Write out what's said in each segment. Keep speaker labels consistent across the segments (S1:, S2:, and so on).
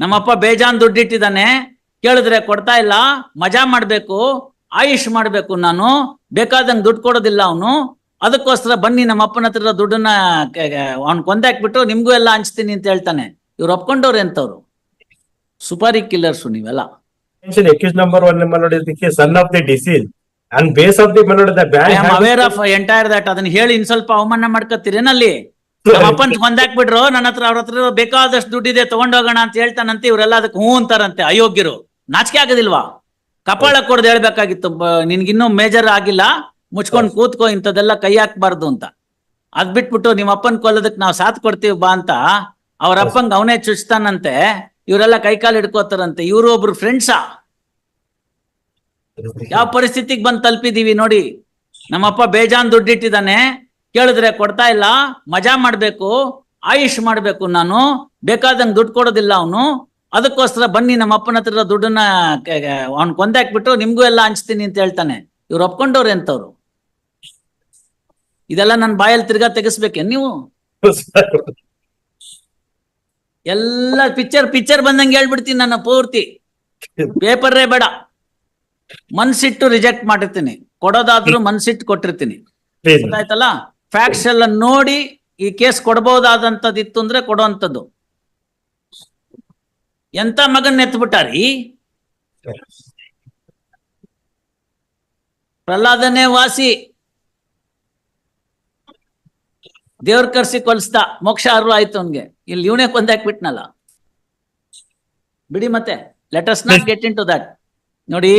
S1: ನಮ್ಮಪ್ಪ ಬೇಜಾನ್ ದುಡ್ಡಿಟ್ಟಿದ್ದಾನೆ. ಕೇಳಿದ್ರೆ ಕೊಡ್ತಾ ಇಲ್ಲ. ಮಜಾ ಮಾಡ್ಬೇಕು. ಆಯುಷ್ ಮಾಡ್ಬೇಕು ನಾನು. ಬೇಕಾದಂಗೆ ದುಡ್ಡು ಕೊಡೋದಿಲ್ಲ ಅವನು. ಅದಕ್ಕೋಸ್ಕರ ಬನ್ನಿ ನಮ್ಮ ಅಪ್ಪನ ಹತ್ರ ದುಡ್ಡನ್ನ ಅವ್ನ್ ಕೊಂದಾಕ್ಬಿಟ್ಟು ನಿಮ್ಗೂ ಎಲ್ಲ ಹಂಚ್ತೀನಿ ಅಂತ ಹೇಳ್ತಾನೆ. ಇವ್ರು ಒಪ್ಕೊಂಡವ್ರು ಎಂತವ್ರು? ಸುಪಾರಿ ಕಿಲ್ಲರ್ಸ್ ನೀವೆಲ್ಲ.
S2: Accused number one of the deceased. And base of the melody, the
S1: I.
S2: Am
S1: aware of entire that ಅದನ್ನ ಹೇಳಿ ಇನ್ ಸ್ವಲ್ಪ ಅವಮಾನ ಮಾಡ್ಕೊತೀರೇನಲ್ಲಿ ನಮ್ಮ ಅಪ್ಪನ್ ಕೊಂದಾಕ್ಬಿಟ್ರು ನನ್ನ ಹತ್ರ ಅವ್ರ ಹತ್ರ ಬೇಕಾದಷ್ಟು ದುಡ್ಡಿದೆ ತಗೊಂಡೋಗೋಣ ಅಂತ ಹೇಳ್ತಾನಂತೆ ಇವರೆಲ್ಲ ಅದಕ್ಕೆ ಹ್ಞೂ ಅಂತಾರಂತೆ ಅಯೋಗ್ಯರು. ನಾಚಿಕೆ ಆಗೋದಿಲ್ವಾ? ಕಪಾಳ ಕೊಡ್ದು ಹೇಳ್ಬೇಕಾಗಿತ್ತು ನಿನ್ಗಿನ್ನೂ ಮೇಜರ್ ಆಗಿಲ್ಲ ಮುಚ್ಕೊಂಡ್ ಕೂತ್ಕೋ ಇಂಥದೆಲ್ಲ ಕೈ ಹಾಕ್ಬಾರ್ದು ಅಂತ. ಅದ್ ಬಿಟ್ಬಿಟ್ಟು ನಿಮ್ಮ ಅಪ್ಪನ್ ಕೊಲ್ಲೋದಕ್ ನಾವ್ ಸಾಥ್ ಕೊಡ್ತೀವಿ ಬಾ ಅಂತ ಅವ್ರ ಅಪ್ಪಂಗ್ ಅವನೇ ಚುಚ್ತಾನಂತೆ ಇವರೆಲ್ಲ ಕೈಕಾಲು ಹಿಡ್ಕೋತಾರಂತೆ ಇವರು ಒಬ್ರು ಫ್ರೆಂಡ್ಸಾ ಯಾವ ಪರಿಸ್ಥಿತಿಗೆ ಬಂದ್ ತಲುಪಿದೀವಿ ನೋಡಿ ನಮ್ಮಪ್ಪ ಬೇಜಾನ್ ದುಡ್ಡಿಟ್ಟಿದ್ದಾನೆ ಕೇಳಿದ್ರೆ ಕೊಡ್ತಾ ಇಲ್ಲ ಮಜಾ ಮಾಡ್ಬೇಕು ಆಯುಷ್ ಮಾಡ್ಬೇಕು ನಾನು ಬೇಕಾದಂಗ್ ದುಡ್ಡು ಕೊಡೋದಿಲ್ಲ ಅವನು ಅದಕ್ಕೋಸ್ಕರ ಬನ್ನಿ ನಮ್ಮ ಅಪ್ಪನ ಹತ್ರ ದುಡ್ಡನ್ನ ಅವ್ನ್ ಕೊಂದಾಕ್ಬಿಟ್ಟು ನಿಮ್ಗೂ ಎಲ್ಲ ಹಂಚ್ತೀನಿ ಅಂತ ಹೇಳ್ತಾನೆ. ಇವ್ರು ಒಪ್ಕೊಂಡವ್ರು ಎಂತವ್ರು? ಇದೆಲ್ಲ ನನ್ನ ಬಾಯಲ್ಲಿ ತಿರ್ಗಾ ತೆಗಿಸ್ಬೇಕೆ ನೀವು? ಎಲ್ಲ ಪಿಕ್ಚರ್ ಪಿಕ್ಚರ್ ಬಂದಂಗೆ ಹೇಳ್ಬಿಡ್ತೀನಿ ನನ್ನ ಪೂರ್ತಿ. ಪೇಪರೇ ಬೇಡ. ಮನ್ಸಿಟ್ಟು ರಿಜೆಕ್ಟ್ ಮಾಡಿರ್ತೀನಿ. ಕೊಡೋದಾದ್ರೂ ಮನ್ಸಿಟ್ಟು ಕೊಟ್ಟಿರ್ತೀನಿ. ಗೊತ್ತಾಯ್ತಲ್ಲ? ಫ್ಯಾಕ್ಟ್ಸ್ ಎಲ್ಲ ನೋಡಿ ಈ ಕೇಸ್ ಕೊಡಬಹುದಾದಂಥದ್ದು ಇತ್ತು ಅಂದ್ರೆ ಕೊಡುವಂಥದ್ದು. ಎಂತ ಮಗನ್ ಎತ್ಬಿಟ್ಟಾರಿ ಪ್ರಹ್ಲಾದನೇ ವಾಸಿ. ದೇವ್ರ ಕರ್ಸಿ ಕೊಲ್ಸ್ದ. ಮೋಕ್ಷ ಅರ್ವ ಆಯ್ತು ಅವನ್ಗೆ. ಇಲ್ಲಿ ಇವನೇ ಕೊಂದಾಕ್ಬಿಟ್ನಲ್ಲ ಬಿಡಿ ಮತ್ತೆ. Letters not get in to that ನೋಡಿ,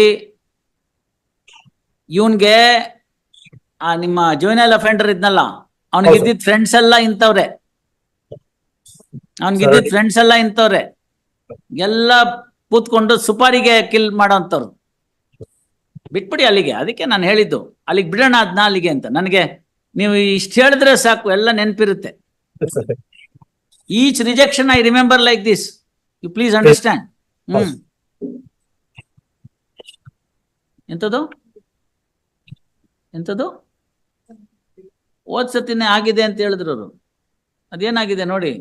S1: ಇವನ್ಗೆ ಆ ನಿಮ್ಮ ಜೂನಿಯಲ್ ಅಫೆಂಡರ್ ಇದ್ನಲ್ಲ ಅವ್ನಿಗೆ. ಇದ್ದಿದ್ ಫ್ರೆಂಡ್ಸ್ ಎಲ್ಲ ಇಂಥವ್ರೆ. ಅವ್ನಿಗೆ ಇದ್ದಿದ್ ಫ್ರೆಂಡ್ಸ್ ಎಲ್ಲ ಇಂಥವ್ರೆ. ಎಲ್ಲ ಕೂತ್ಕೊಂಡು ಸುಪಾರಿಗೆ ಕಿಲ್ ಮಾಡೋಂಥವ್ರು. ಬಿಟ್ಬಿಡಿ ಅಲ್ಲಿಗೆ ಅದಕ್ಕೆ ನಾನು ಹೇಳಿದ್ದು. ಅಲ್ಲಿಗೆ ಬಿಡೋಣ ಅದ್ನ ಅಲ್ಲಿಗೆ ಅಂತ. ನನಗೆ ನೀವು ಇಷ್ಟು ಹೇಳಿದ್ರೆ ಸಾಕು ಎಲ್ಲ ನೆನಪಿರುತ್ತೆ. Each rejection I remember like this you please understand hmm. ಎಂತದು ಎಂತದು ಹೋದ್ ಸತಿನೇ ಆಗಿದೆ ಅಂತ ಹೇಳಿದ್ರು ಅವರು. ಅದೇನಾಗಿದೆ ನೋಡಿ.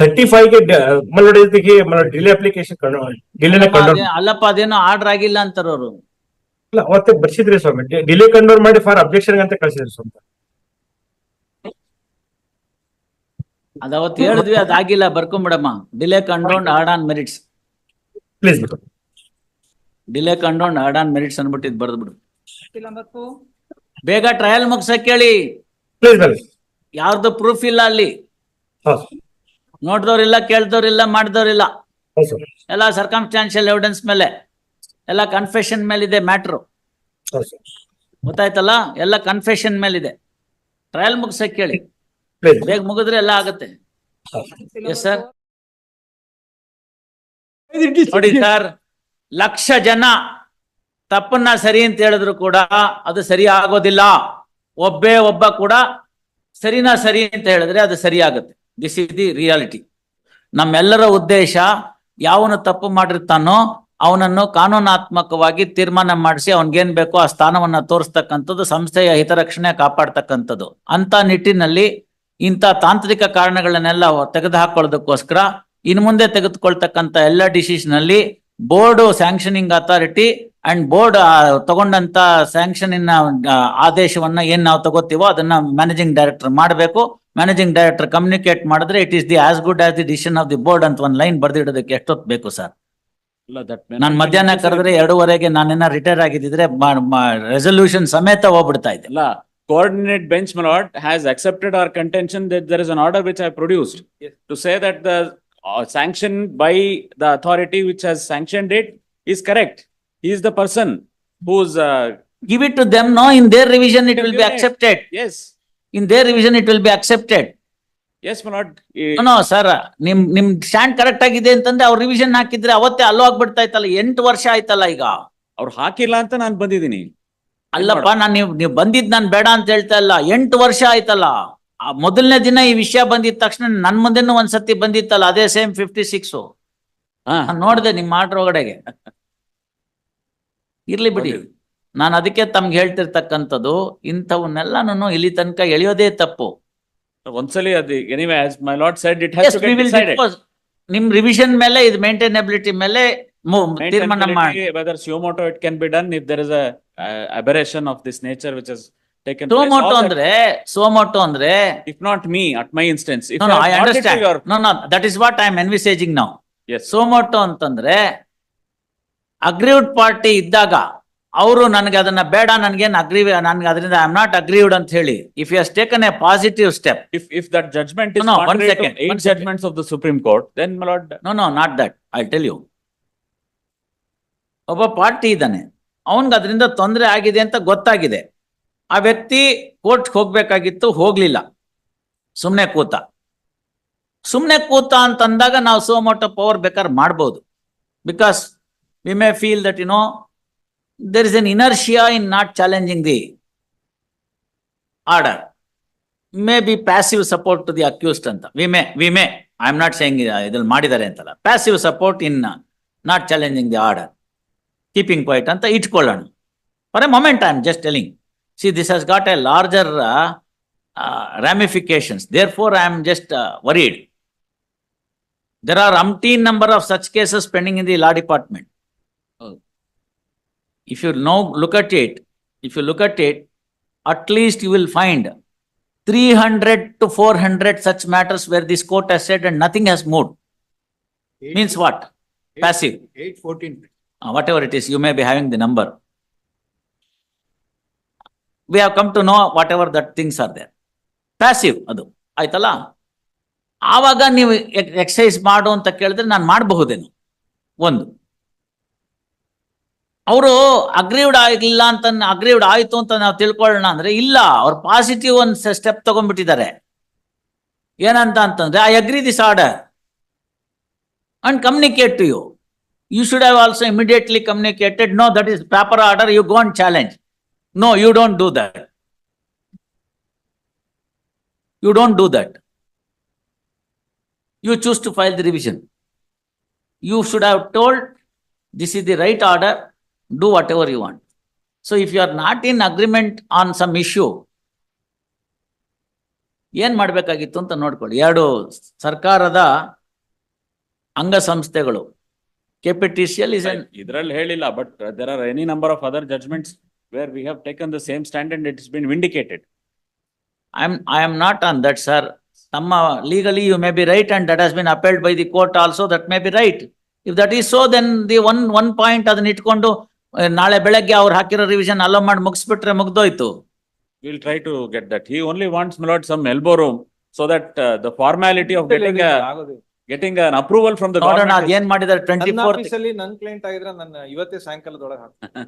S2: ತರ್ಟಿ ಫೈವ್ಗೆ
S1: ಅಪ್ಲಿಕೇಶನ್ ಅಲ್ಲಪ್ಪ ಅದೇನೋ ಆರ್ಡರ್ ಆಗಿಲ್ಲ ಅಂತಾರ ಅವರು.
S2: ಇಲ್ಲ, ಅವತ್ತೇ ಬರ್ಸಿದ್ರಿ ಸ್ವಾಮಿ, ಡಿಲೇ ಕಂಡೋರ್ ಮಾಡಿ ಫಾರ್ ಅಬ್ಜೆಕ್ಷನ್ ಅಂತ ಕಳ್ಸಿದ್ರಿ ಸ್ವಾಮಿ.
S1: ಅದ ಅವತ್ತು ಹೇಳಿದ್ವಿ ಅದಾಗಿಲ್ಲ ಬರ್ಕೊಂಬಿಡಮ್ಮ. Delay condoned heard on merits
S2: Please,
S1: delay condoned heard on merits ಅನ್ಬಿಟ್ಟಿದ್ ಬರ್ದ್ಬಿಡು ಬೇಗ ಟ್ರಯಲ್ ಮುಗ್ಸಕ್ ಕೇಳಿ.
S2: Madam.
S1: ಯಾರ್ದು ಪ್ರೂಫ್ ಇಲ್ಲ ಅಲ್ಲಿ? ನೋಡಿದವ್ರಿಲ್ಲ ಕೇಳ್ದವ್ರಿಲ್ಲ ಮಾಡಿದವ್ರಿಲ್ಲ. ಎಲ್ಲ ಸರ್ಕಾನ್ಸ್ಟಾನ್ಶಿಯಲ್ ಎವಿಡೆನ್ಸ್ ಮೇಲೆ ಎಲ್ಲ ಕನ್ಫೆಷನ್ ಮೇಲಿದೆ ಮ್ಯಾಟ್ರು. ಗೊತ್ತಾಯ್ತಲ್ಲ? ಎಲ್ಲ ಕನ್ಫೆಷನ್ ಮೇಲಿದೆ. ಟ್ರಯಲ್ ಮುಗ್ಸಕ್ ಕೇಳಿ. ಬೇಗ ಮುಗಿದ್ರೆ ಎಲ್ಲ ಆಗುತ್ತೆ. ಎಸ್ ಸರ್ ನೋಡಿ ಸರ್ ಲಕ್ಷ ಜನ ತಪ್ಪನ್ನ ಸರಿ ಅಂತ ಹೇಳಿದ್ರು ಕೂಡ ಅದು ಸರಿ ಆಗೋದಿಲ್ಲ. ಒಬ್ಬೇ ಒಬ್ಬ ಕೂಡ ಸರಿನಾ ಸರಿ ಅಂತ ಹೇಳಿದ್ರೆ ಅದು ಸರಿಯಾಗುತ್ತೆ ದಿಸ್ ಇಸ್ ದಿ ರಿಯಾಲಿಟಿ ನಮ್ಮೆಲ್ಲರ ಉದ್ದೇಶ ಯಾವನು ತಪ್ಪು ಮಾಡಿರ್ತಾನೋ ಅವನನ್ನು ಕಾನೂನಾತ್ಮಕವಾಗಿ ತೀರ್ಮಾನ ಮಾಡಿಸಿ ಅವನ್ಗೇನ್ ಬೇಕೋ ಆ ಸ್ಥಾನವನ್ನ ತೋರಿಸ್ತಕ್ಕಂಥದ್ದು, ಸಂಸ್ಥೆಯ ಹಿತರಕ್ಷಣೆ ಕಾಪಾಡ್ತಕ್ಕಂಥದ್ದು. ಅಂತ ನಿಟ್ಟಿನಲ್ಲಿ ಇಂಥ ತಾಂತ್ರಿಕ ಕಾರಣಗಳನ್ನೆಲ್ಲ ತೆಗೆದುಹಾಕೊಳ್ಳೋದಕ್ಕೋಸ್ಕರ ಇನ್ನು ಮುಂದೆ ತೆಗೆದುಕೊಳ್ತಕ್ಕಂಥ ಎಲ್ಲ ಡಿಸಿಷನ್ ಅಲ್ಲಿ board sanctioning authority and board ತಗೊಂಡಂತ sanction ಆದೇಶವನ್ನ ಏನ್ ನಾವು ತಗೋತೀವೋ ಅದನ್ನ ಮ್ಯಾನೇಜಿಂಗ್ ಡೈರೆಕ್ಟರ್ ಮಾಡಬೇಕು. ಮ್ಯಾನೇಜಿಂಗ್ ಡೈರೆಕ್ಟರ್ ಕಮ್ಯುನಿಕೇಟ್ ಮಾಡಿದ್ರೆ it is the as good as the decision of the board ಅಂತ ಒಂದು ಲೈನ್ ಬರ್ದಿಡೋದಕ್ಕೆ ಎಷ್ಟೊತ್ತು ಬೇಕು ಸರ್ ನಾನು ಮಧ್ಯಾಹ್ನ ಕರೆದ್ರೆ ಎರಡೂವರೆಗೆ ನಾನೇನ ರಿಟೈರ್ ಆಗಿದ್ದಿದ್ರೆ ರೆಸೊಲ್ಯೂಷನ್ ಸಮೇತ ಹೋಗ್ಬಿಡ್ತಾ ಇದೆ.
S3: ಅಲ್ಲ coordinate bench, my lord, has accepted our contention that there is an order which I produced. To say that the uh, by by the authority which has sanctioned it is correct. He is the person who's, uh,
S1: give it to them no in their revision it will be
S3: Unit.
S1: Accepted
S3: yes,
S1: in their revision it will be accepted
S3: yes, my lord. eh,
S1: no sir ನಿಮ್ ನಿಮ್ stand correct ಆಗಿದೆ ಅಂತಂದ್ರೆ ಅವ್ರು revision ಹಾಕಿದ್ರೆ ಅವತ್ತೇ ಅಲ್ಲೋ ಆಗ್ಬಿಡ್ತಾ ಇತ್ತಲ್ಲ. ಎಂಟು ವರ್ಷ ಆಯ್ತಲ್ಲ ಈಗ.
S3: ಅವ್ರು ಹಾಕಿಲ್ಲ ಅಂತ ನಾನ್ ಬಂದಿದ್ದೀನಿ.
S1: ಅಲ್ಲಪ್ಪ ನಾನ್ ನೀವು ನೀವು ಬಂದಿದ್ ನಾನ್ ಬೇಡ ಅಂತ ಹೇಳ್ತಾ ಇಲ್ಲ. ಎಂಟು ವರ್ಷ ಆಯ್ತಲ್ಲ. ಮೊದಲನೇ ದಿನ ಈ ವಿಷಯ ಬಂದಿದ ತಕ್ಷಣ ನನ್ ಮುಂದೆನೂ ಒಂದ್ಸತಿ ಬಂದಿತ್ತಲ್ಲ ಅದೇ ಸೇಮ್ ಫಿಫ್ಟಿ ಸಿಕ್ಸ್ ನೋಡಿದೆ ನಿಮ್ ಆರ್ಡರ್ ಒಳಗಡೆಗೆ. ಇರ್ಲಿ ಬಿಡಿ. ನಾನು ಅದಕ್ಕೆ ತಮ್ಗೆ ಹೇಳ್ತಿರ್ತಕ್ಕಂಥದ್ದು ಇಂಥವನ್ನೆಲ್ಲಾನು ಇಲ್ಲಿ ತನಕ ಎಳೆಯೋದೇ ತಪ್ಪು.
S3: ಒಂದ್ಸಲಿ ಅದು
S1: Yes,
S3: to
S1: we
S3: decided.
S1: dispose. ನಿಮ್ ರಿವಿಷನ್ ಮೇಲೆ ಇದು ಮೇಂಟೈನಬಿಲಿಟಿ ಮೇಲೆ ಮು- ತೀರ್ಮಾನ ಮಾಡಿ.
S3: It Whether be done it can be done if there is a uh, aberration of this nature which has taken motu
S1: ಅಂದ್ರೆ ಸೋಮಟೋ ಅಂದ್ರೆ
S3: if not me at my instance if I
S1: understand no that is what I am envisaging now
S3: yes
S1: suo motu ಅಂತಂದ್ರೆ aggrieved party ಇದ್ದಾಗ ಅವರು ನನಗೆ ಅದನ್ನ ಬೇಡ ನನಗೆನ agri ನನ್ಗೆ ಅದರಿಂದ ಐ ಆಮ್ ನಾಟ್ ಅಗ್ರೀವ್ಡ್ ಅಂತ ಹೇಳಿ if you have taken a positive step
S3: if if that judgment is
S1: no
S3: 1
S1: second at
S3: judgments of the Supreme Court then my lord
S1: no no not that I tell you ಒಬ್ಬ party ಇದ್ದಾನೆ. ಅವರಿಗೆ ಅದರಿಂದ ತೊಂದರೆ ಆಗಿದೆ ಅಂತ ಗೊತ್ತಾಗಿದೆ. ಆ ವ್ಯಕ್ತಿ ಕೋರ್ಟ್ ಹೋಗ್ಬೇಕಾಗಿತ್ತು, ಹೋಗ್ಲಿಲ್ಲ. ಸುಮ್ನೆ ಕೂತ. ಸುಮ್ನೆ ಕೂತ ಅಂತಂದಾಗ ನಾವು ಸೋಮೋಟೋ ಪವರ್ ಬೇಕಾದ್ರೆ ಮಾಡ್ಬೋದು. Because we may feel that you know there is an inertia in not challenging the order may be passive support to the accused ಅಂತ. We may we may I am not saying ಇದ್ರಲ್ಲಿ ಮಾಡಿದ್ದಾರೆ ಅಂತಲ್ಲ. Passive support in not challenging the order keeping point ಅಂತ ಇಟ್ಕೊಳ್ಳೋಣ. For a moment I am just telling See, this has got a larger uh, uh, ramifications. Therefore, I am just uh, worried. There are umpteen number of such cases pending in the law department. Oh. If you now look at it, if you look at it, at least you will find 300 to 400 such matters where this court has said and nothing has moved. Eight, Means what?
S4: Eight, Passive. 814.
S1: Uh, whatever it is, you may be having the number. We have come to know whatever that things are there passive ಅದು. ಆಯ್ತಲ್ಲ? ಆವಾಗ ನೀವು exercise ಮಾಡು ಅಂತ ಕೇಳಿದ್ರೆ ನಾನು ಮಾಡಬಹುದೇನು? ಒಂದು. ಅವರು ಅಗ್ರೀವ್ಡ್ ಆಗಿಲ್ಲ ಅಂತ ಅಗ್ರೀವ್ಡ್ ಆಯಿತು ಅಂತ ನಾವು ತಿಳ್ಕೊಳ್ಳೋಣ ಅಂದ್ರೆ ಇಲ್ಲ, ಅವ್ರು ಪಾಸಿಟಿವ್ ಒಂದು ಸ್ಟೆಪ್ ತಗೊಂಡ್ಬಿಟ್ಟಿದ್ದಾರೆ. ಏನಂತ ಅಂತಂದ್ರೆ I agree this order and communicate to you you should have also immediately communicated no that is proper order you gone challenge No, you don't do that. You don't do that. You choose to file the revision. You should have told, this is the right order, do whatever you want. So if you are not in agreement on some issue, ಏನ್ ಮಾಡಬೇಕಾಗಿತ್ತು ಅಂತ ನೋಡ್ಕೊಳ್ಳಿ ಎರಡು ಸರ್ಕಾರದ ಅಂಗಸಂಸ್ಥೆಗಳು ಕೆಪಿಟಿಸಿಯಲ್ is
S3: ಇದ್ರಲ್ಲಿ ಹೇಳಿಲ್ಲ, uh, there are any number of other judgments where we have taken the same stand and it's been vindicated.
S1: I am, I am not on that, sir. Tama, legally you may be right and that has been upheld by the court also, that may be right. If that is so, then the one, one point ಅದನ್ನ ಇಟ್ಕೊಂಡು ಆ, ನಾಳೆ ಬೆಳಗ್ಗೆ ಅವ್ರು ಹಾಕಿರೋ revision allow ಮಾಡಿ ಮುಗಿಸ್ಬಿಟ್ರೆ ಮುಗ್ದೋಯ್ತು.
S3: We'll try to get that. He only wants, my lord, some elbow room so that uh, the formality of getting a, getting an approval from the
S1: ನೋಡೋಣ
S3: government.
S1: No, no, ಮಾಡಿದಾರೆ twenty
S4: ನನ್ನ
S1: fourth.
S4: ಆಫೀಸಲ್ಲಿ ನನ್ client ಆಗಿದ್ರೆ ನನ್ನ ಇವತ್ತೇ ಸಾಯಂಕಾಲದೊಳಗೆ ಹಾಕ್ತೀನಿ.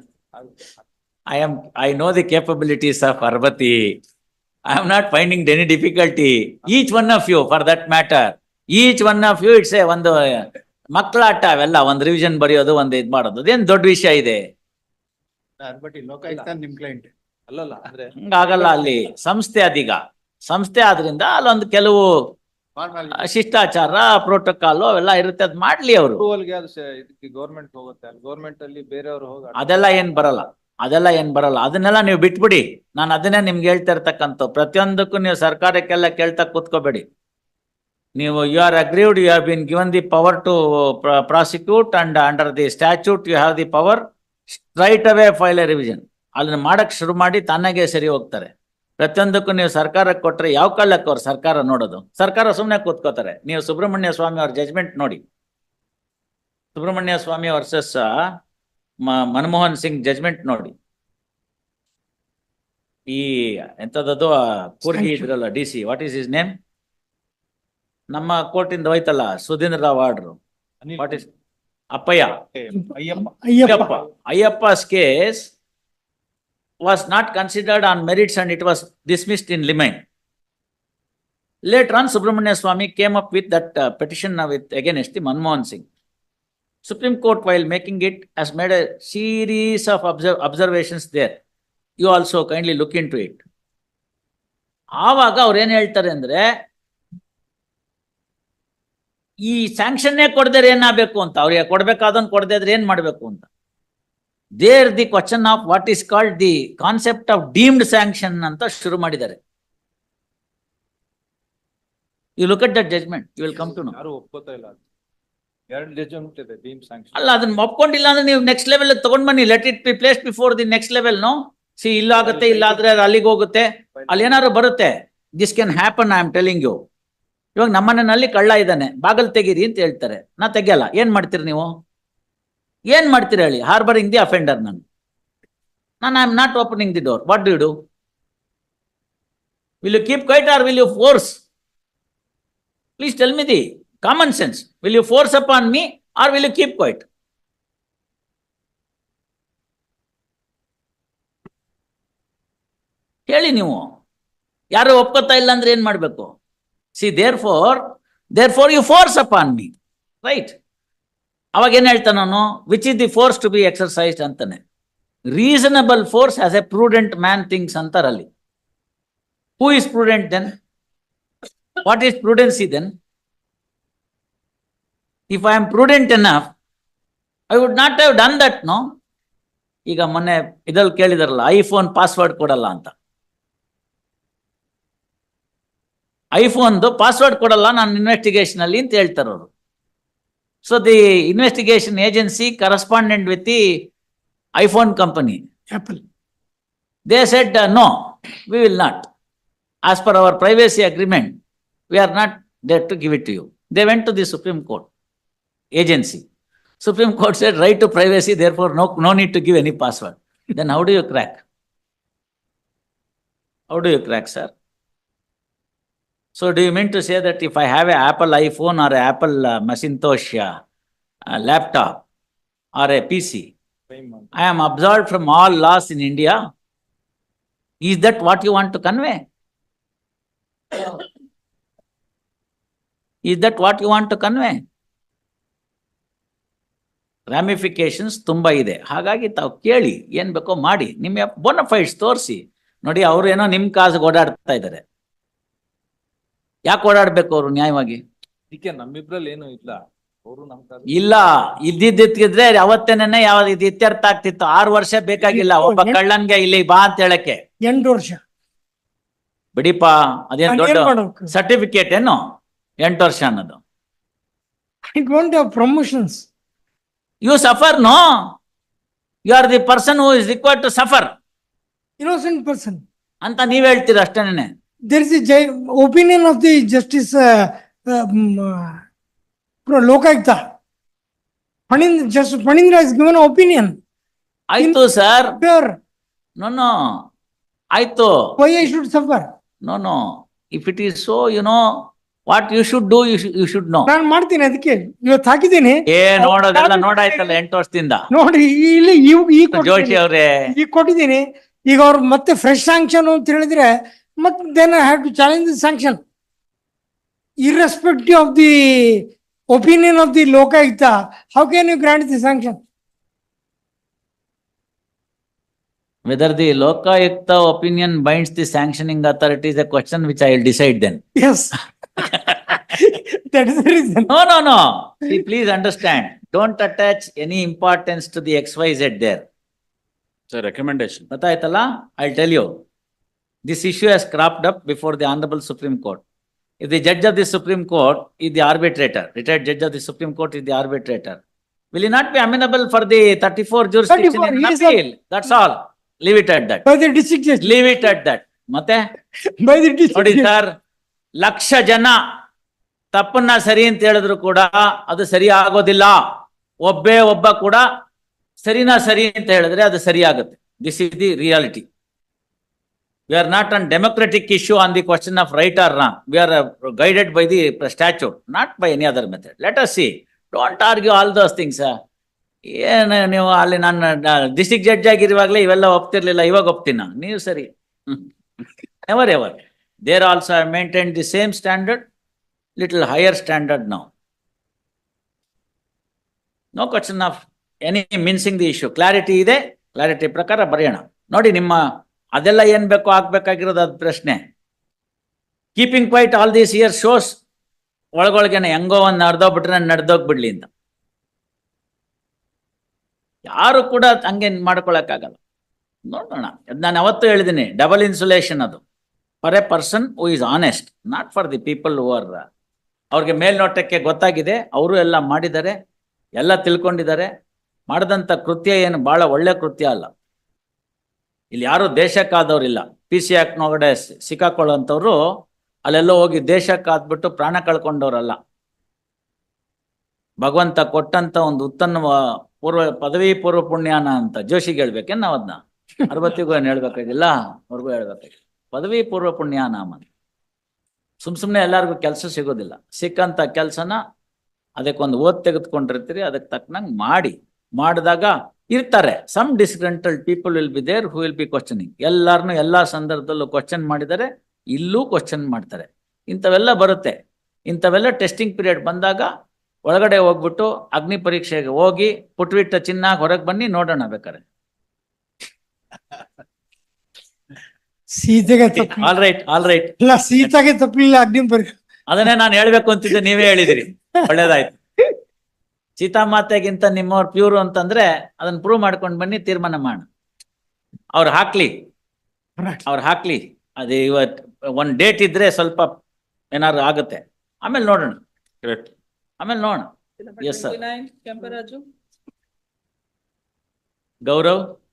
S1: I am, I know the capabilities of Parvati. I am not finding any difficulty. Each one of you for that matter, each one of you, it's a ಒಂದು ಮಕ್ಕಳಾಟ ಅವೆಲ್ಲ ಒಂದ್ ರಿವಿಷನ್ ಬರೆಯೋದು ಒಂದ್ ಇದ್ ಮಾಡೋದು. ಅದೇನ್ ದೊಡ್ಡ ವಿಷಯ ಇದೆ.
S4: ಬಟ್ ಲೋಕಾಯುಕ್ತ ನಿಮ್ ಕ್ಲೈಂಟ್ ಅಲ್ಲಲ್ಲ ಅಂದ್ರೆ
S1: ಹಂಗಾಗಲ್ಲ ಅಲ್ಲಿ. ಸಂಸ್ಥೆ ಅದೀಗ. ಸಂಸ್ಥೆ ಆದ್ರಿಂದ ಅಲ್ಲೊಂದು ಕೆಲವು ಶಿಷ್ಟಾಚಾರ ಪ್ರೋಟೋಕಾಲ್ ಅವೆಲ್ಲ ಇರುತ್ತೆ ಅದ್ ಮಾಡ್ಲಿ ಅವರು.
S4: ಗೌರ್ಮೆಂಟ್ ಹೋಗುತ್ತೆ. ಅಲ್ಲಿ ಗೌರ್ಮೆಂಟ್ ಅಲ್ಲಿ ಬೇರೆಯವರು ಹೋಗ
S1: ಅದೆಲ್ಲ ಏನ್ ಬರಲ್ಲ. ಅದೆಲ್ಲ ಏನ್ ಬರಲ್ಲ. ಅದನ್ನೆಲ್ಲ ನೀವು ಬಿಟ್ಬಿಡಿ. ನಾನು ಅದನ್ನೇ ನಿಮ್ಗೆ ಹೇಳ್ತಾ ಇರ್ತಕ್ಕಂಥ ಪ್ರತಿಯೊಂದಕ್ಕೂ ನೀವು ಸರ್ಕಾರಕ್ಕೆಲ್ಲ ಕೇಳ್ತಾ ಕೂತ್ಕೋಬೇಡಿ. ನೀವು you are aggrieved you have been given the power to prosecute and under the statute you have the power straight away file a revision ಅದನ್ನ ಮಾಡಕ್ ಶುರು ಮಾಡಿ ತನ್ನಗೆ ಸರಿ ಹೋಗ್ತಾರೆ. ಪ್ರತಿಯೊಂದಕ್ಕೂ ನೀವು ಸರ್ಕಾರಕ್ಕೆ ಕೊಟ್ರೆ ಯಾವ ಕಾಲಕ್ಕೆ ಅವ್ರು ಸರ್ಕಾರ ನೋಡೋದು. ಸರ್ಕಾರ ಸುಮ್ಮನೆ ಕೂತ್ಕೋತಾರೆ. ನೀವು ಸುಬ್ರಹ್ಮಣ್ಯ ಸ್ವಾಮಿ ಅವ್ರ ಜಜ್ಮೆಂಟ್ ನೋಡಿ. ಸುಬ್ರಹ್ಮಣ್ಯ ಸ್ವಾಮಿ ವರ್ಸಸ್ ಮನಮೋಹನ್ ಸಿಂಗ್ ಜಜ್ಮೆಂಟ್ ನೋಡಿ. ಈ ಎಂತದ್ದು ಕೂರ್ಗಿ ಇದ್ರಲ್ಲ D C what is his name ನಮ್ಮ ಕೋರ್ಟ್ ಇಂದ ಹೋಯ್ತಲ್ಲ Sudhindra Rao order. What is
S4: Appaiah.
S1: Ayyappa. Ayyappa. Case was not considered on merits and it was dismissed in limine later on Subramanya Swamy came up with that petition with again yes the Manmohan Singh Supreme Court, while making it, has made a series of observ- observations there. You also kindly look into it. ಆವಾಗ ಅವ್ರು ಏನ್ ಹೇಳ್ತಾರೆ ಅಂದ್ರೆ ಈ ಸ್ಯಾಂಕ್ಷನ್ನೇ ಕೊಡದ್ರೆ ಏನಾಗಬೇಕು ಅಂತ ಅವ್ರಿಗೆ ಕೊಡ್ಬೇಕಾದನ್ ಕೊಡದೇ ಇದ್ರೆ ಏನ್ ಮಾಡ್ಬೇಕು ಅಂತ there the question of what is called the concept of deemed sanction ಅಂತ ಶುರು ಮಾಡಿದ್ದಾರೆ you look at that judgment you will come to know
S4: ಯಾರು ಒಪ್ಕೋತಾ ಇಲ್ಲ.
S1: ಅಲ್ಲ, ಅದನ್ನ ಒಪ್ಕೊಂಡಿಲ್ಲ ಅಂದ್ರೆ ನೀವು ನೆಕ್ಸ್ಟ್ ಲೆವೆಲ್ ತಗೊಂಡ್ ಬನ್ನಿ. Let it be place before the next level no see ಇಲ್ಲಾಗುತ್ತೆ ಇಲ್ಲ ಆದ್ರೆ ಅಲ್ಲಿಗೆ ಹೋಗುತ್ತೆ. ಅಲ್ಲಿ ಏನಾದ್ರು ಬರುತ್ತೆ. This can happen I am telling you ಇವಾಗ ನಮ್ಮನೆಯಲ್ಲಿ ಕಳ್ಳ ಇದ್ದಾನೆ. ಬಾಗಲ್ ತೆಗೀರಿ ಅಂತ ಹೇಳ್ತಾರೆ. ನಾ ತೆಗಿಯಲ್ಲ. ಏನ್ ಮಾಡ್ತೀರಿ ನೀವು? ಏನ್ ಮಾಡ್ತೀರಿ ಹೇಳಿ? ಹಾರ್ಬರಿಂಗ್ ದಿ ಅಫೆಂಡರ್ ನಾನು. ನಾನು I am not opening the door what do do will you keep quiet or will you force please tell me the common sense will you force upon me or will you keep quiet ಹೇಳಿ ನೀವು. ಯಾರು ಒಪ್ಕೋತಾ ಇಲ್ಲ ಅಂದ್ರೆ ಏನ್ ಮಾಡ್ಬೇಕು? See therefore therefore you force upon me right ಅವಾಗ ಏನ್ ಹೇಳ್ತಾನ ನಾನು? Which is the force to be exercised ಅಂತಾನೆ. Reasonable force as a prudent man things ಅಂತಾರಲ್ಲಿ. Who is prudent then what is prudency then if I am prudent enough I would not have done that no ಈಗ ಮೊನ್ನೆ ಇದ್ರಲ್ಲಿ ಕೇಳಿದಾರಲ್ಲ iPhone password ಕೊಡಲ್ಲ ಅಂತ ಐಫೋನ್ದು password ಕೊಡಲ್ಲ ನಾನು investigation ಅಲ್ಲಿ ಅಂತ ಹೇಳ್ತಾರೆ ಅವರು so the investigation agency correspondent with the iPhone company
S5: Apple.
S1: They said, no no, we will not. As per our privacy agreement, we are not there to give it to you. They went to the Supreme Court agency. Supreme Court said right to privacy, therefore no, no need to give any password. Then how do you crack? How do you crack, sir? So do you mean to say that if I have an Apple iPhone or an Apple uh, Macintosh uh, uh, laptop or a PC, I am absolved from all laws in India. Is that what you want to convey? Is that what you want to convey? Ramifications ತುಂಬಾ ಇದೆ. ಹಾಗಾಗಿ ತಾವು ಕೇಳಿ ಏನ್ ಬೇಕೋ ಮಾಡಿ ನಿಮ್ಮ ಬೋನಫೈಡ್ಸ್ ತೋರಿಸಿ. ನೋಡಿ ಅವ್ರು ಏನೋ ನಿಮ್ ಕಾಸಿಗೆ ಓಡಾಡ್ತಾ ಇದ್ದಾರೆ. ಯಾಕೆ ಓಡಾಡ್ಬೇಕು ಅವರು ನ್ಯಾಯವಾಗಿ?
S4: ಅದಕ್ಕೆ ನಮ್ಮಿಬ್ರಲ್ಲಿ ಏನು ಇಲ್ಲ. ಅವರು ನಮ್ ಕಾಲ
S1: ಇಲ್ಲ ಇದ್ದಿದ್ದಿದ್ರೆ ಅವತ್ತೇನೆ ಯಾವ ಇದು ಇತ್ಯರ್ಥ ಆಗ್ತಿತ್ತು. ಆರು ವರ್ಷ ಬೇಕಾಗಿಲ್ಲ ಒಬ್ಬ ಕಳ್ಳನ್ಗೆ ಇಲ್ಲಿ ಬಾ ಅಂತ ಹೇಳಕ್ಕೆ.
S5: ಎಂಟು ವರ್ಷ.
S1: ಬಿಡಿಪ ಅದೇನ್ ದೊಡ್ಡ ಸರ್ಟಿಫಿಕೇಟ್ ಏನು? ಎಂಟು ವರ್ಷ ಅನ್ನೋದು.
S5: I promotions
S1: You suffer no you are the person who is required to suffer
S5: innocent person
S1: ಅಂತ ನೀವ್ ಹೇಳ್ತೀರ ಅಷ್ಟೇನೆ
S5: there is a ju- opinion of the justice uh, um, uh, pro Lokayukta. Panindra, Justice Panindra has given an opinion.
S1: ಆಯ್ತು sir
S5: Pure,
S1: no no ಆಯ್ತು
S5: why I should suffer?
S1: No no if it is so you know what you should do you you should know
S5: ನಾನು ಮಾಡ್ತೀನಿ ಅದಕ್ಕೆ. ಇವತ್ತು ಹಾಕಿದ್ದೀನಿ.
S1: ಏ ನೋಡೋದೆಲ್ಲ ನೋಡಾಯ್ತಲ್ಲ ಎಂಟು ವರ್ಷದಿಂದ.
S5: ನೋಡಿ ಇಲ್ಲಿ ಈ
S1: ಜೋಶಿ ಅವರೇ.
S5: ಈಗ ಕೊಟ್ಟಿದ್ದೀನಿ. ಈಗ ಅವ್ರು ಮತ್ತೆ ಫ್ರೆಶ್ ಸ್ಯಾಂಕ್ಷನ್ ಅಂತ ಹೇಳಿದ್ರೆ ಮತ್ತೆ then I have to challenge the sanction irrespective of the opinion of the Lokayukta how can you grant the sanction
S1: Whether the Lokayukta opinion binds the sanctioning authority is a question which I will decide then.
S5: Yes. that is the reason.
S1: No, no, no. See, please understand. Don't attach any importance to the XYZ there.
S3: Sir, recommendation.
S1: Patayatala, I'll tell you. This issue has cropped up before the Honorable Supreme Court. If the judge of the Supreme Court is the arbitrator, retired judge of the Supreme Court is the arbitrator, will he not be amenable for the
S5: 34
S1: jurisdiction 34, in he a- That's all.
S5: Leave it at that
S1: leave it at that ಮತ್ತೆ? ನೋಡಿ. Sir lakh ಜನ ತಪ್ಪನ್ನ ಸರಿ ಅಂತ ಹೇಳಿದ್ರು ಕೂಡ ಅದು ಸರಿ ಆಗೋದಿಲ್ಲ. ಒಬ್ಬೇ ಒಬ್ಬ ಕೂಡ ಸರಿನಾ ಸರಿ ಅಂತ ಹೇಳಿದ್ರೆ ಅದು ಸರಿ ಆಗುತ್ತೆ. This is the reality we are not an democratic issue on the question of right or wrong we are guided by the statute not by any other method let us see don't argue all those things ಏನು ನೀವು ಅಲ್ಲಿ ನಾನು district judge ಆಗಿರುವಾಗಲೇ ಇವೆಲ್ಲ ಒಪ್ತಿರ್ಲಿಲ್ಲ, ಇವಾಗ ಒಪ್ತೀನ ನೀವು ಸರಿ. Ever ever there also I maintain the same standard little higher standard ನಾವು no question of any mincing the issue clarity ಇದೆ ಕ್ಲಾರಿಟಿ ಪ್ರಕಾರ ಬರೆಯೋಣ. ನೋಡಿ ನಿಮ್ಮ, ಅದೆಲ್ಲ ಏನ್ ಬೇಕೋ ಆಗ್ಬೇಕಾಗಿರೋದು ಅದ್ ಪ್ರಶ್ನೆ. Keeping quiet all these year shows ಒಳಗೊಳಗೇನೆ ಹೆಂಗೋ ಒಂದು ನಡೆದೋಗ್ಬಿಟ್ರೆ ನಡೆದೋಗ್ಬಿಡ್ಲಿ ಅಂತ. ಯಾರು ಕೂಡ ಹಂಗೆ ಮಾಡ್ಕೊಳಕ್ಕಾಗಲ್ಲ. ನೋಡೋಣ. ನಾನು ಅವತ್ತು ಹೇಳಿದ್ದೀನಿ ಡಬಲ್ ಇನ್ಸುಲೇಷನ್ ಅದು. For a person who is honest not for the people who are ಅವ್ರಿಗೆ ಮೇಲ್ನೋಟಕ್ಕೆ ಗೊತ್ತಾಗಿದೆ, ಅವರು ಎಲ್ಲ ಮಾಡಿದ್ದಾರೆ, ಎಲ್ಲ ತಿಳ್ಕೊಂಡಿದ್ದಾರೆ. ಮಾಡಿದಂಥ ಕೃತ್ಯ ಏನು ಭಾಳ ಒಳ್ಳೆ ಕೃತ್ಯ ಅಲ್ಲ. ಇಲ್ಲಿ ಯಾರು ದೇಶಕ್ಕಾದವ್ರಿಲ್ಲ. ಪಿ ಸಿ ಆಕ್ಟ್ ಒಳಗಡೆ ಸಿಕ್ಕಾಕೊಳ್ಳೋಂಥವ್ರು ಅಲ್ಲೆಲ್ಲೋ ಹೋಗಿ ದೇಶಕ್ಕಾದ್ಬಿಟ್ಟು ಪ್ರಾಣ ಕಳ್ಕೊಂಡವ್ರಲ್ಲ. ಭಗವಂತ ಕೊಟ್ಟಂತ ಒಂದು ಉತ್ತಮ ಪೂರ್ವ ಪದವಿ ಪೂರ್ವ ಪುಣ್ಯಾನ ಅಂತ ಜೋಶಿಗೆ ಹೇಳ್ಬೇಕೇನ್ ನಾವ್ ಅದನ್ನ ಅರವತ್ತಿಗೂ ಏನ್ ಹೇಳ್ಬೇಕಾಗಿಲ್ಲ? ಅವ್ರಿಗೂ ಹೇಳ್ಬೇಕಾಗಿಲ್ಲ. ಪದವಿ ಪೂರ್ವ ಪುಣ್ಯಾನಾಮ. ಸುಮ್ ಸುಮ್ನೆ ಎಲ್ಲಾರ್ಗು ಕೆಲಸ ಸಿಗೋದಿಲ್ಲ. ಸಿಕ್ಕಂತ ಕೆಲ್ಸನ ಅದಕ್ಕೊಂದು ಓದ್ ತೆಗೆದುಕೊಂಡಿರ್ತೀರಿ ಅದಕ್ಕೆ ತಕ್ಕನಂಗ್ ಮಾಡಿ. ಮಾಡಿದಾಗ ಇರ್ತಾರೆ. Some disgruntled people will be there who will be questioning ಎಲ್ಲಾರನು ಎಲ್ಲಾ ಸಂದರ್ಭದಲ್ಲೂ ಕ್ವಶನ್ ಮಾಡಿದರೆ ಇಲ್ಲೂ ಕ್ವಶನ್ ಮಾಡ್ತಾರೆ. ಇಂಥವೆಲ್ಲ ಬರುತ್ತೆ. ಇಂಥವೆಲ್ಲ ಟೆಸ್ಟಿಂಗ್ ಪೀರಿಯಡ್ ಬಂದಾಗ ಒಳಗಡೆ ಹೋಗ್ಬಿಟ್ಟು ಅಗ್ನಿ ಪರೀಕ್ಷೆಗೆ ಹೋಗಿ ಪುಟ್ವಿಟ್ಟ ಚಿನ್ನ ಹೊರಗೆ ಬನ್ನಿ ನೋಡೋಣ ಬೇಕಾರೆ
S5: ಸೀತೆಗೆ
S1: ಆಲ್ ರೈಟ್ ಆಲ್ ರೈಟ್
S5: ಇಲ್ಲ ಸೀತೆಗೆ ತಪ್ಪಿಲ್ಲ ಅಗ್ನಿ ಪರೀಕ್ಷೆ.
S1: ಅದನ್ನೇ ನಾನು ಹೇಳ್ಬೇಕು ಅಂತಿದ್ದೆ ನೀವೇ ಹೇಳಿದಿರಿ. ಒಳ್ಳೇದಾಯ್ತು. ಸೀತಾಮಾತೆಗಿಂತ ನಿಮ್ಮವ್ರ ಪ್ಯೂರ್ ಅಂತಂದ್ರೆ ಅದನ್ನ ಪ್ರೂವ್ ಮಾಡ್ಕೊಂಡ್ ಬನ್ನಿ ತೀರ್ಮಾನ ಮಾಡ. ಅವ್ರು ಹಾಕ್ಲಿ. ಅವ್ರು ಹಾಕ್ಲಿ. ಅದೇ ಇವತ್ ಒಂದ್ ಡೇಟ್ ಇದ್ರೆ ಸ್ವಲ್ಪ ಏನಾದ್ರು ಆಗುತ್ತೆ. ಆಮೇಲೆ ನೋಡೋಣ.
S3: Correct.
S1: ಆಮೇಲೆ ನೋಡೋಣ. Yes, sir.
S6: ಕೆಂಪರಾಜು.
S1: ಗೌರವ್?